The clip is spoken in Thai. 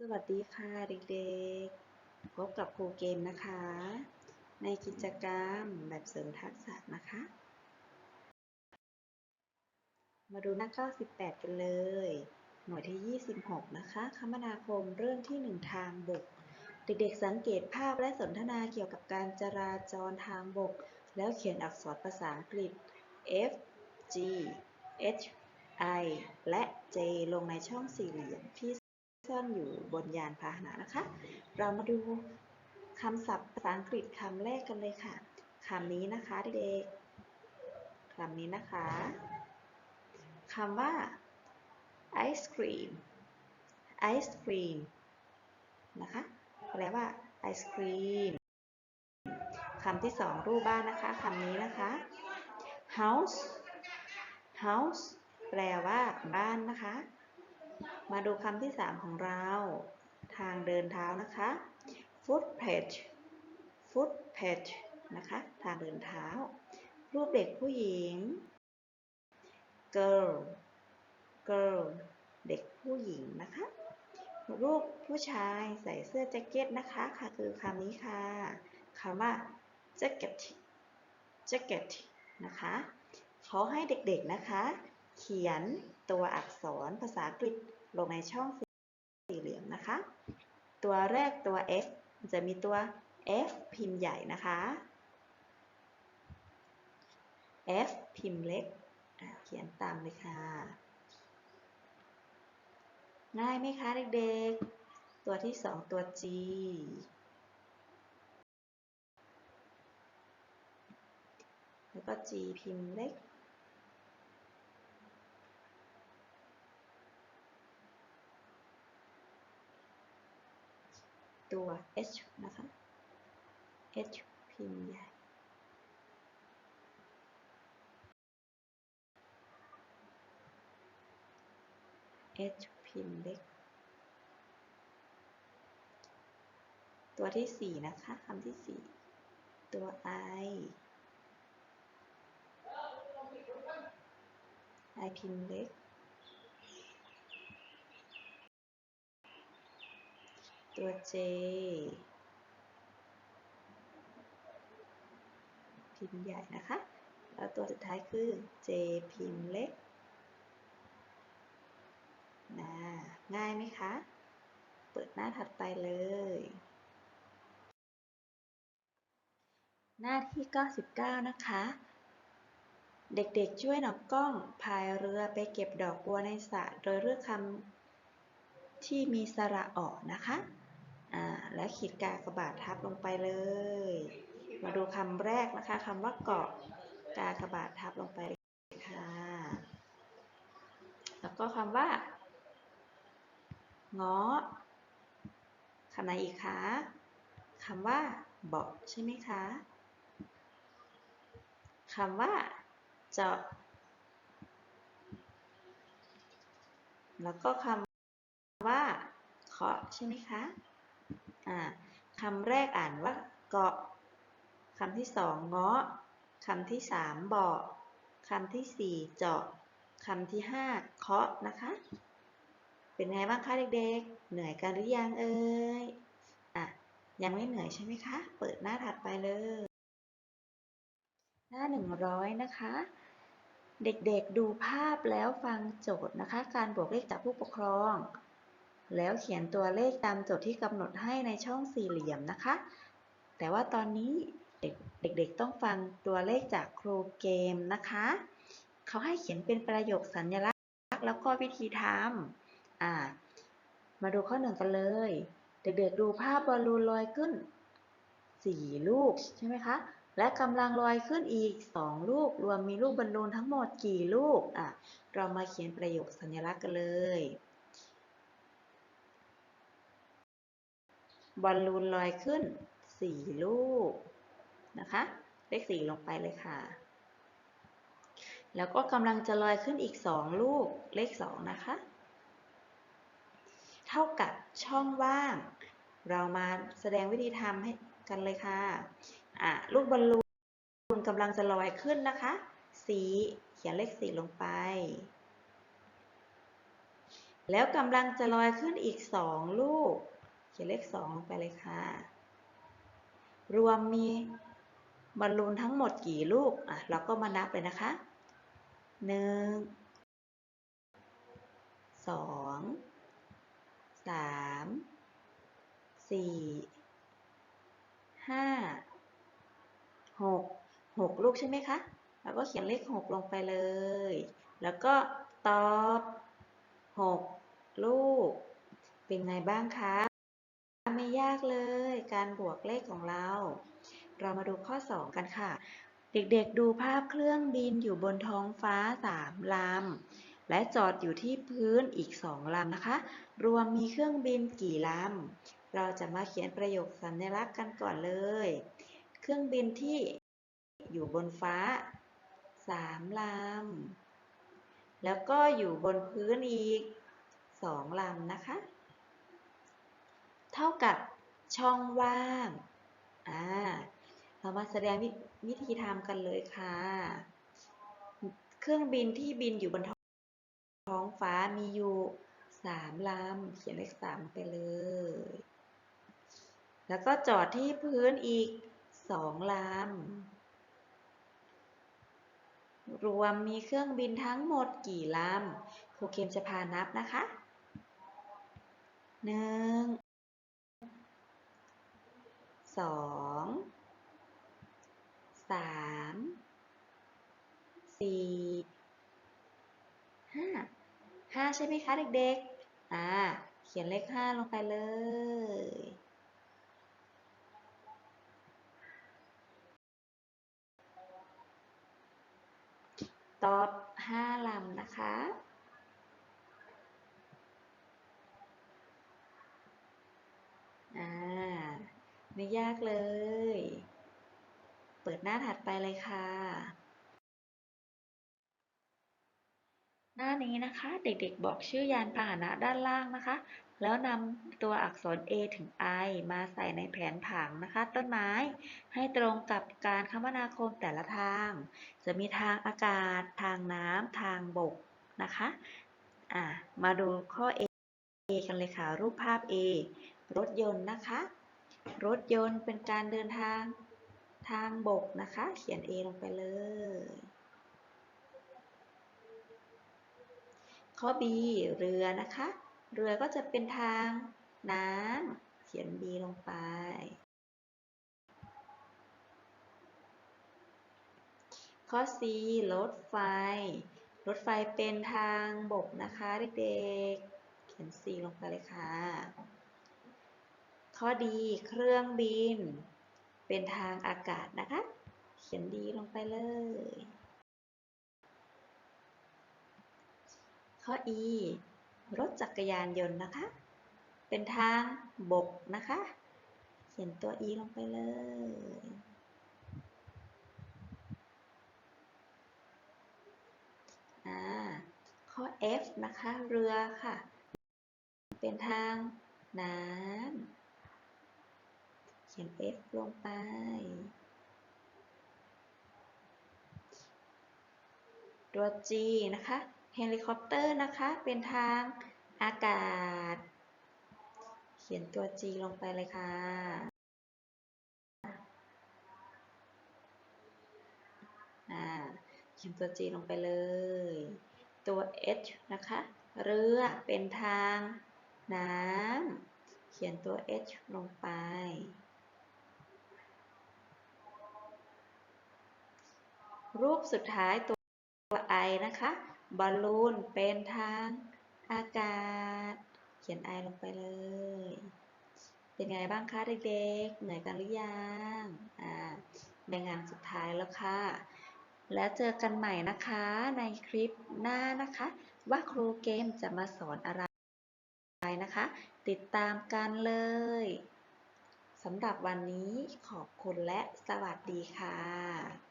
สวัสดีค่ะเด็กๆ พบกับครูเกมนะคะ ในกิจกรรมแบบเสริมทักษะนะคะ มาดูหน้า 98 กันเลย หน่วยที่ 26 นะคะ คมนาคมเรื่องที่ 1 ทางบก เด็กๆ สังเกตภาพและสนทนาเกี่ยวกับการจราจรทางบก แล้วเขียนอักษรภาษาอังกฤษ F G H I และ J ลงในช่องสี่เหลี่ยมที่ ซ่อนอยู่บนยานพาหนะนะคะ เรามาดูคำศัพท์ภาษาอังกฤษคำแรกกันเลยค่ะคำนี้นะคะเด็กๆคำนี้นะคะคำว่า ice cream ice cream นะคะแปลว่าไอศครีมคำที่สองรูปบ้านนะคะคำนี้นะคะ house house แปลว่าบ้านนะคะ มาดูคำที่ 3 ของเรา ทางเดินเท้านะคะ footpath footpath นะคะ ทางเดินเท้า รูปเด็กผู้หญิง girl girl เด็กผู้หญิงนะคะ รูปผู้ชายใส่เสื้อแจ็คเก็ตนะคะ ค่ะคือคำนี้ค่ะคำว่า jacket jacket นะคะ เขาให้เด็กๆนะคะ เขียนตัวอักษรภาษาอังกฤษ ลงในช่องสี่เหลี่ยมนะคะ ตัวแรกตัว F จะมีตัว F พิมพ์ใหญ่นะคะ F พิมพ์เล็ก เขียนตามเลยค่ะ ง่ายไหมคะเด็กๆ ตัวที่สองตัว G แล้วก็ G พิมพ์เล็ก ตัว H นะคะ H พิมพ์ใหญ่ H พิมพ์เล็ก ตัวที่4นะคะคำที่4ตัว I I พิมพ์เล็ก ตัว J พิมพ์ใหญ่นะคะ แล้วตัวสุดท้ายคือ J พิมพ์เล็กนะง่ายไหมคะ เปิดหน้าถัดไปเลย หน้าที่ 99 นะคะ เด็กๆช่วยหนอกกล้องพายเรือไปเก็บดอกบัวในสระโดยเลือกคำที่มีสระออกนะคะ อ่าและขีดกากบาททับลงไปเลย มาดูคำแรกนะคะคำว่าเกาะกากบาททับลงไปค่ะแล้วก็คำว่าเง้อคำไหนอีกคะคำว่าเบาะใช่ไหมคะคำว่าเจาะแล้วก็คำว่าเคาะใช่ไหมคะ คำแรกอ่านว่าเกาะคำที่สองเงาะคำที่สามเบาะคำที่สี่เจาะคำที่ห้าเคาะนะคะ เป็นไงบ้างคะเด็กๆ เหนื่อยกันหรือยังเอ่ยอะยังไม่เหนื่อยใช่ไหมคะ เปิดหน้าถัดไปเลย หน้า100นะคะ เด็กๆดูภาพแล้วฟังโจทย์นะคะ การบวกเลขจากผู้ปกครอง แล้วเขียนตัวเลขตามโจทย์ที่กำหนดให้ในช่องสี่เหลี่ยมนะคะ แต่ว่าตอนนี้เด็กๆต้องฟังตัวเลขจากครูเกมนะคะ เขาให้เขียนเป็นประโยคสัญลักษณ์ แล้วก็วิธีทำอ่า มาดูข้อหนึ่งกันเลย เด็กๆดูภาพบอลลูนลอยขึ้น 4 ลูกใช่ไหมคะ และกำลังลอยขึ้นอีก 2 ลูก รวมมีลูกบอลลูนทั้งหมดกี่ลูก อะ เรามาเขียนประโยคสัญลักษณ์กันเลย บอลลูนลอยขึ้น 4 ลูกนะคะ เลข 4 ลงไปเลยค่ะ แล้วก็กำลังจะลอยขึ้นอีก 2 ลูก เลข 2 นะคะ เท่ากับช่องว่าง เรามาแสดงวิธีทำให้กันเลยค่ะ อะ ลูกบอลลูนกำลังจะลอยขึ้นนะคะ สีเขียนเลข 4 ลงไปแล้วกำลังจะลอยขึ้นอีกสองลูก เขียนเลขสองลงไปเลยค่ะ รวมมีบอลลูนทั้งหมดกี่ลูก อะ เราก็มานับเลยนะคะหนึ่งสองสามสี่ห้าหกหกลูกใช่ไหมคะ แล้วก็เขียนเลขหกลงไปเลย แล้วก็ตอบหกลูก เป็นไงบ้างคะ กเลย การบวกเลขของเรา เรามาดูข้อ 2 กันค่ะ เด็กๆดูภาพเครื่องบินอยู่บนท้องฟ้า 3 ลำ และจอดอยู่ที่พื้นอีก 2 ลำนะคะ รวมมีเครื่องบินกี่ลำ เราจะมาเขียนประโยคสัญลักษณ์กันก่อนเลย เครื่องบินที่อยู่บนฟ้า 3 ลำ แล้วก็อยู่บนพื้นอีก 2 ลำนะคะเท่ากับ ช่องว่าง อ่า เรามาแสดงวิธีทำกันเลยค่ะ เครื่องบินที่บินอยู่บนท้องฟ้ามีอยู่สามลำ เขียนเลขสามไปเลย แล้วก็จอดที่พื้นอีกสองลำ รวมมีเครื่องบินทั้งหมดกี่ลำ ครูเกมจะพานับนะคะหนึ่ง สองสามสี่ห้าห้าใช่ไหมคะเด็กๆ อ่า เขียนเลขห้าลงไปเลย ตอบห้าลำนะคะ อ่า ไม่ยากเลย เปิดหน้าถัดไปเลยค่ะ หน้านี้นะคะ เด็กๆบอกชื่อยานพาหนะด้านล่างนะคะ แล้วนำตัวอักษร A ถึง I มาใส่ในแผนผังนะคะ ต้นไม้ให้ตรงกับการคมนาคมแต่ละทาง จะมีทางอากาศ ทางน้ำทางบกนะคะอ่ามาดูข้อ A กันเลยค่ะ รูปภาพ A รถยนต์นะคะ รถยนต์เป็นการเดินทางทางบกนะคะ เขียน A ลงไปเลย ข้อ B เรือนะคะ เรือก็จะเป็นทางน้ำเขียน B ลงไป ข้อ C รถไฟ รถไฟเป็นทางบกนะคะเด็กๆ เขียน C ลงไปเลยค่ะ ข้อดีเครื่องบิน เป็นทางอากาศนะคะ เขียนดีลงไปเลย ข้อ E รถจักรยานยนต์นะคะ เป็นทางบกนะคะ เขียนตัว E ลงไปเลยอ่าข้อ F นะคะ เรือค่ะ เป็นทางน้ำ ขียน F ลงไป ตัว G นะคะเฮลิคอปเตอร์นะคะ เป็นทางอากาศ เขียนตัว G ลงไปเลยค่ะอ่าเขียนตัว G ลงไปเลย ตัว H นะคะ เรือเป็นทางน้ำ เขียนตัว H ลงไป รูปสุดท้ายตัว I นะคะบอลลูนเป็นทางอากาศ เขียน I ลงไปเลย เป็นไงบ้างคะเด็กๆ เหนื่อยกันหรือยังอ่าในงานสุดท้ายแล้วค่ะ แล้วเจอกันใหม่นะคะในคลิปหน้านะคะ ว่าครูเกมจะมาสอนอะไรนะคะ ติดตามกันเลยสำหรับวันนี้ขอบคุณและสวัสดีค่ะ